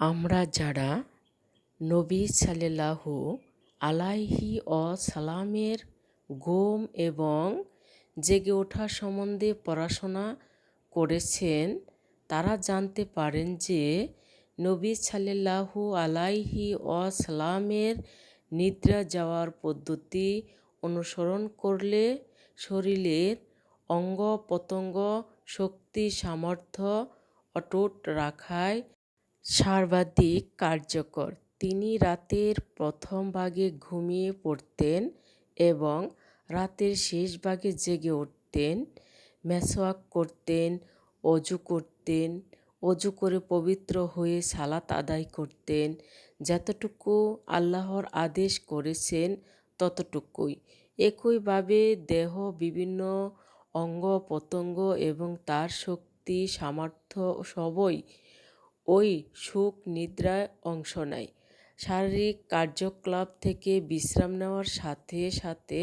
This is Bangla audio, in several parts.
আমরা যারা নবী সাল্লাল্লাহু আলাইহি ওয়াসাল্লামের ঘুম এবং জেগে ওঠা সম্বন্ধে পড়াশোনা করেছেন, তারা জানতে পারেন যে নবী সাল্লাল্লাহু আলাইহি ওয়াসাল্লামের নিদ্রা যাওয়ার পদ্ধতি অনুসরণ করলে শরীরের অঙ্গ প্রত্যঙ্গ শক্তি সামর্থ্য অটুট রাখায় সর্বাধিক কার্যকর। তিনি রাতের প্রথম ভাগে ঘুমিয়ে পড়তেন এবং রাতের শেষ ভাগে জেগে উঠতেন, মেসওয়াক করতেন, অজু করতেন, অজু করে পবিত্র হয়ে সালাত আদায় করতেন। যতটুকু আল্লাহর আদেশ করেছেন ততটুকুই। একইভাবে দেহ বিভিন্ন অঙ্গ প্রত্যঙ্গ এবং তার শক্তি, সামর্থ্য সবই ওই সুখ নিদ্রায় অংশ নেয় শারীরিক কার্যকলাপ থেকে বিশ্রাম নেওয়ার সাথে সাথে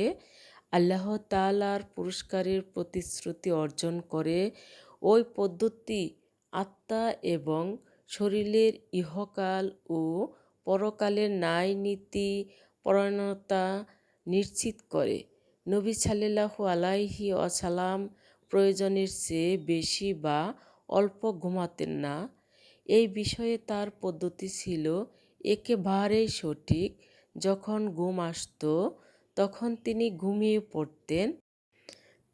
আল্লাহ তালার পুরস্কারের প্রতিশ্রুতি অর্জন করে ওই পদ্ধতি আত্মা এবং শরীরের ইহকাল ও পরকালের ন্যায় নীতি পরায়ণতা নিশ্চিত করে। নবী সাল্লাহু আলাইহি আসালাম প্রয়োজনের চেয়ে বেশি বা অল্প ঘুমাতেন না। এই বিষয়ে তার পদ্ধতি ছিল একেবারেই সঠিক। যখন ঘুম আসত, তখন তিনি ঘুমিয়ে পড়তেন।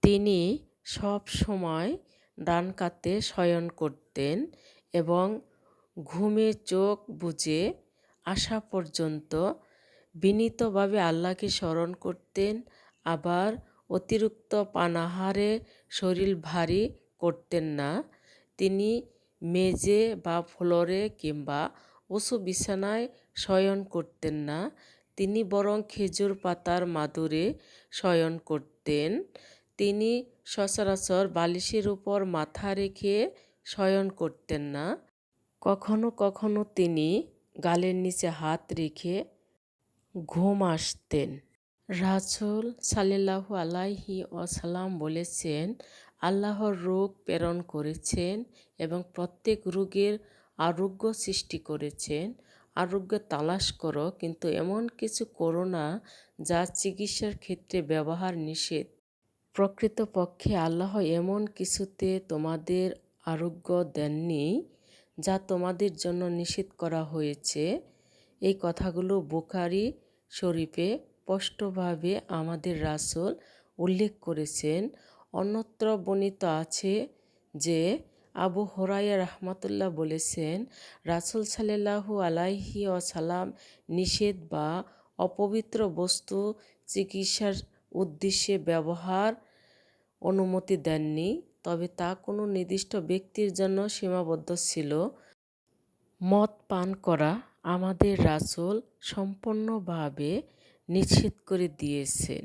তিনি সব সময় ডান কাতে শয়ন করতেন এবং ঘুমে চোখ বুঝে আসা পর্যন্ত বিনীতভাবে আল্লাহকে স্মরণ করতেন, আবার অতিরিক্ত পানাহারে শরীর ভারী করতেন না। তিনি মেঝে বা ফ্লোরে কিংবা উঁচু বিছানায় শয়ন করতেন না। তিনি বরং খেজুর পাতার মাদুরে শয়ন করতেন। তিনি সচরাচর বালিশের উপর মাথা রেখে শয়ন করতেন না। কখনো কখনো তিনি গালের নিচে হাত রেখে ঘুম আসতেন। রাসুল সাল্লাহু আলাইহি ওয়াসাল্লাম বলেছেন আল্লাহর রোগ প্রেরণ করেছেন এবং প্রত্যেক রোগের আরোগ্য সৃষ্টি করেছেন। আরোগ্য তালাশ করো, কিন্তু এমন কিছু করো না যা চিকিৎসার ক্ষেত্রে ব্যবহার নিষেধ। প্রকৃতপক্ষে আল্লাহ এমন কিছুতে তোমাদের আরোগ্য দেননি যা তোমাদের জন্য নিষেধ করা হয়েছে। এই কথাগুলো বুখারি শরীফে স্পষ্টভাবে আমাদের রাসুল উল্লেখ করেছেন। অন্যত্র বর্ণিত আছে যে আবু হরাইয়া রহমতুল্লাহ বলেছেন, রাসুল সাল্লাহু আলাইহি সালাম নিষেধ বা অপবিত্র বস্তু চিকিৎসার উদ্দেশ্যে ব্যবহার অনুমতি দেননি, তবে তা কোনো নির্দিষ্ট ব্যক্তির জন্য সীমাবদ্ধ ছিল। মদ পান করা আমাদের রাসুল সম্পূর্ণভাবে নিষেধ করে দিয়েছেন।